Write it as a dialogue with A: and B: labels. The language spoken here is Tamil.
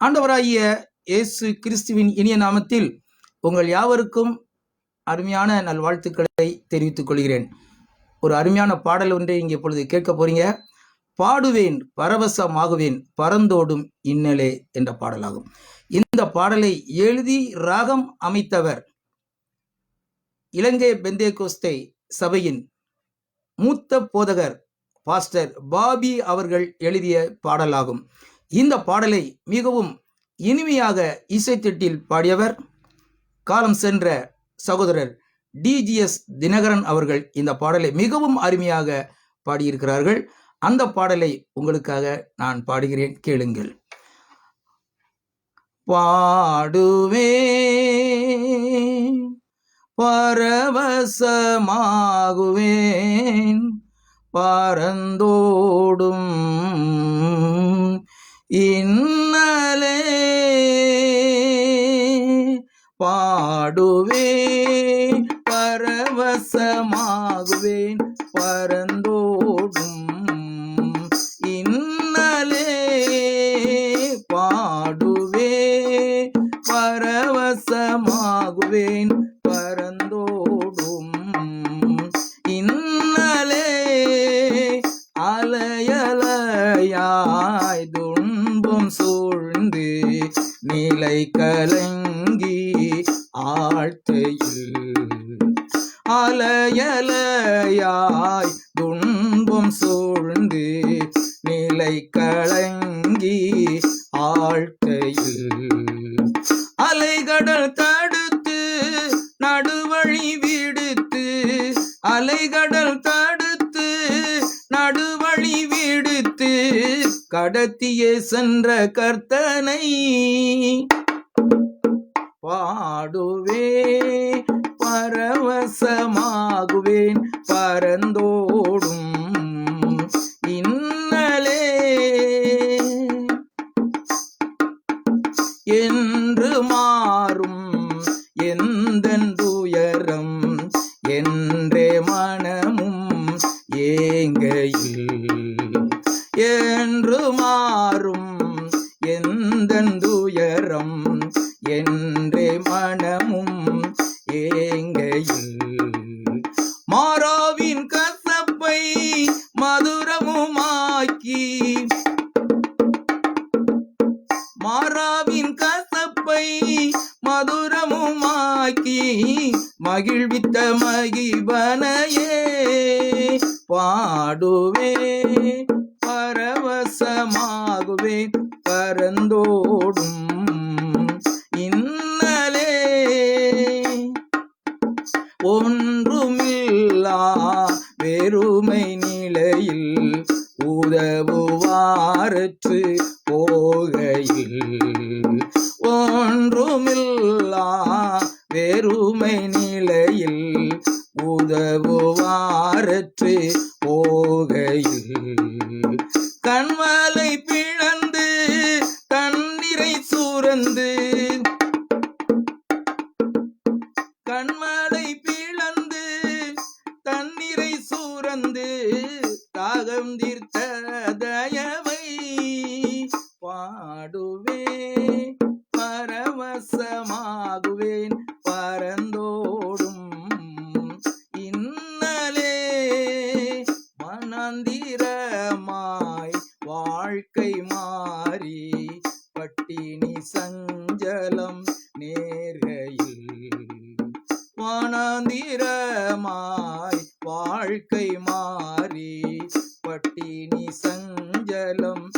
A: ஆண்டவராகிய இயேசு கிறிஸ்துவின் இனிய நாமத்தில் உங்கள் யாவருக்கும் அருமையான நல்வாழ்த்துக்களை தெரிவித்துக் கொள்கிறேன். ஒரு அருமையான பாடல் ஒன்றை இங்கே இப்பொழுது கேட்க போறீங்க. பாடுவேன் பரவசமாகுவேன் பறந்தோடும் இன்னலே என்ற பாடலாகும். இந்த பாடலை எழுதி ராகம் அமைத்தவர் இலங்கை பெந்தேகோஸ்தே சபையின் மூத்த போதகர் பாஸ்டர் பாபி அவர்கள் எழுதிய பாடலாகும். இந்த பாடலை மிகவும் இனிமையாக இசைத்தட்டில் பாடியவர் காலம் சென்ற சகோதரர் டிஜிஎஸ் தினகரன் அவர்கள் இந்த பாடலை மிகவும் அருமையாக பாடியிருக்கிறார்கள். அந்த பாடலை உங்களுக்காக நான் பாடுகிறேன். கேளுங்கள். பாடுவே பரவசமாகுவேன் பரந்தோடும் பாடுவேன் பரவசமாகுவேன் பரந்தோடும் இன்னலே பாடுவே பரவசமாகுவேன் பரந்தோடும் இன்னலே அலையலையாய் துன்பம் சூழ்ந்து நிலை கலை ஆழ்த்தையில் அலையலையாய் துன்பம் சூழ்ந்து நிலை கலங்கி ஆழ்க்கையில் அலைகடல் தடுத்து நடுவழி விடுத்து அலைகடல் தடுத்து நடுவழி விடுத்து கடத்தியே சென்ற கர்த்தனை பாடுவே பரவசமாகுவேன் பரந்தோடும். இன்னலே என்று மாறும் எந்த துயரம்? என்றே மனமும் ஏங்கையில். என்று மாறும் எந்த துயரம்? என்றே மன மதுரமுமாக்கி மாறாவின் கசப்பை மதுரமுமாக்கி மகிழ்வித்த மகிபனையே பாடுவே பரவசமாகுவே பரந்தோடும் இன்னலே. ஒன்றுமில்லா வெறுமை உதவுவாரற்று போகையில் ஒன்றுமில்லா வெறுமை நிலையில் உதவுவாரற்று போகையில். கண்மலை பிளந்து தண்ணீரை சுரந்து கண்மலை பிளந்து தண்ணீரை சூரந்து வாழ்க்கை மாறி பட்டினி சஞ்சலம் நேர்கையில். வானாந்திரமாய் வாழ்க்கை மாறி பட்டினி சஞ்சலம்